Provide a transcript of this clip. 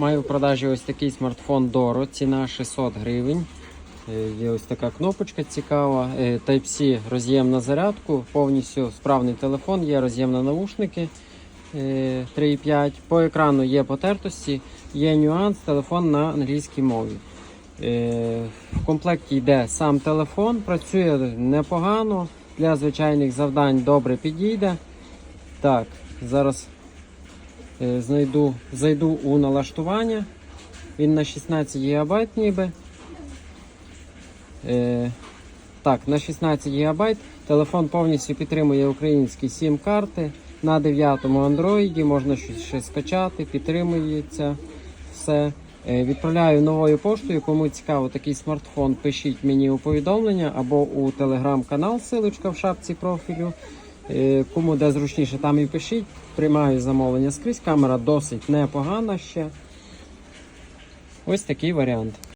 Маю в продажі ось такий смартфон Doro, ціна 600 гривень. Е, Є ось така кнопочка цікава. Е, Type-C роз'єм на зарядку, повністю справний телефон, є роз'єм на наушники е, 3,5. По екрану є потертості, є нюанс, телефон на англійській мові. Е, В комплекті йде сам телефон, працює непогано, для звичайних завдань добре підійде. Так, зараз е, знайду, зайду у налаштування. Він на 16 ГБ ніби. Е, так, на 16 ГБ. Телефон повністю підтримує українські сім-карти. На 9-му Android можна щось ще скачати, підтримується все. Е, Відправляю новою поштою. Кому цікаво такий смартфон, пишіть мені у повідомлення або у телеграм-канал, силочка в шапці профілю. Е, Кому де зручніше, там і пишіть. Приймаю замовлення скрізь. Камера досить непогана ще. Ось такий варіант.